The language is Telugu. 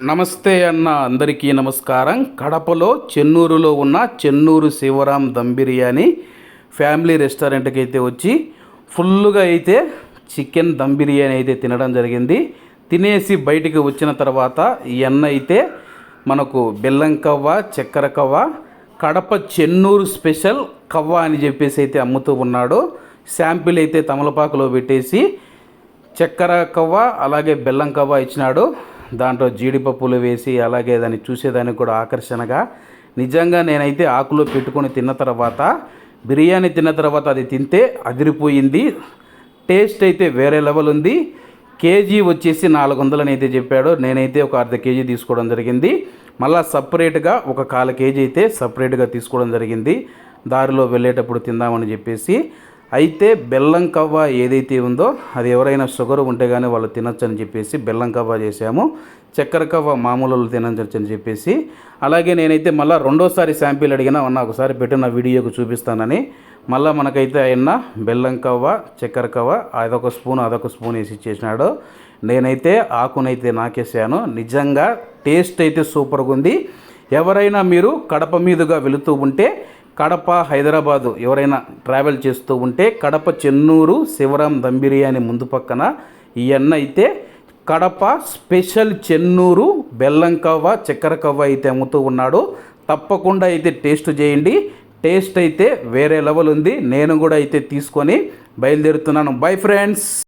నమస్తే అన్న అందరికీ నమస్కారం. కడపలో చెన్నూరులో ఉన్న చెన్నూరు శివరాం దమ్ బిర్యానీ ఫ్యామిలీ రెస్టారెంట్కి అయితే వచ్చి ఫుల్గా అయితే చికెన్ దమ్ బిర్యానీ అయితే తినడం జరిగింది. తినేసి బయటికి వచ్చిన తర్వాత ఈ అన్న అయితే మనకు బెల్లం కవ్వ చక్కెర కవ్వ కడప చెన్నూరు స్పెషల్ కవ్వ అని చెప్పేసి అయితే అమ్ముతూ ఉన్నాడు. శాంపిల్ అయితే తమలపాకులో పెట్టేసి చక్కెర కవ్వ అలాగే బెల్లం కవ్వ ఇచ్చినాడు. దాంట్లో జీడిపప్పులు వేసి అలాగే దాన్ని చూసేదానికి కూడా ఆకర్షణగా. నిజంగా నేనైతే ఆకులో పెట్టుకొని తిన్న తర్వాత బిర్యానీ తిన్న తర్వాత అది తింటే అదిరిపోయింది. టేస్ట్ అయితే వేరే లెవెల్ ఉంది. కేజీ వచ్చేసి నాలుగు వందలని అయితే చెప్పాడు. నేనైతే ఒక అర్ధ కేజీ తీసుకోవడం జరిగింది. మళ్ళీ సపరేట్గా ఒక కాల కేజీ అయితే సపరేట్గా తీసుకోవడం జరిగింది. దారిలో వెళ్ళేటప్పుడు తిందామని చెప్పేసి అయితే బెల్లం కవ్వ ఏదైతే ఉందో అది ఎవరైనా షుగర్ ఉంటే కానీ వాళ్ళు తినొచ్చు అని చెప్పేసి బెల్లం కవ్వ చేసాము చక్కెర కవ్వ మామూలు వాళ్ళు తినొచ్చు అని చెప్పేసి అలాగే నేనైతే మళ్ళీ రెండోసారి శాంపిల్ అడిగినా అన్న ఒకసారి పెట్టిన వీడియోకు చూపిస్తానని మళ్ళీ మనకైతే ఆయన బెల్లం కవ్వ చక్కెర కవ్వ అదొక స్పూన్ అదొక స్పూన్ వేసి ఇచ్చేసినాడు నేనైతే ఆకునైతే నాకేసాను నిజంగా టేస్ట్ అయితే సూపర్గా ఉంది. ఎవరైనా మీరు కడప మీదుగా వెళుతూ ఉంటే కడప హైదరాబాదు ఎవరైనా ట్రావెల్ చేస్తూ ఉంటే కడప చెన్నూరు శివరాం దమ్ బిర్యానీ ముందు పక్కన ఈ అన్న అయితే కడప స్పెషల్ చెన్నూరు బెల్లం కవ్వ చక్కెర కవ్వ అయితే అమ్ముతూ ఉన్నాడు. తప్పకుండా అయితే టేస్ట్ చేయండి. టేస్ట్ అయితే వేరే లెవెల్ ఉంది. నేను కూడా అయితే తీసుకొని బయలుదేరుతున్నాను. Bye friends!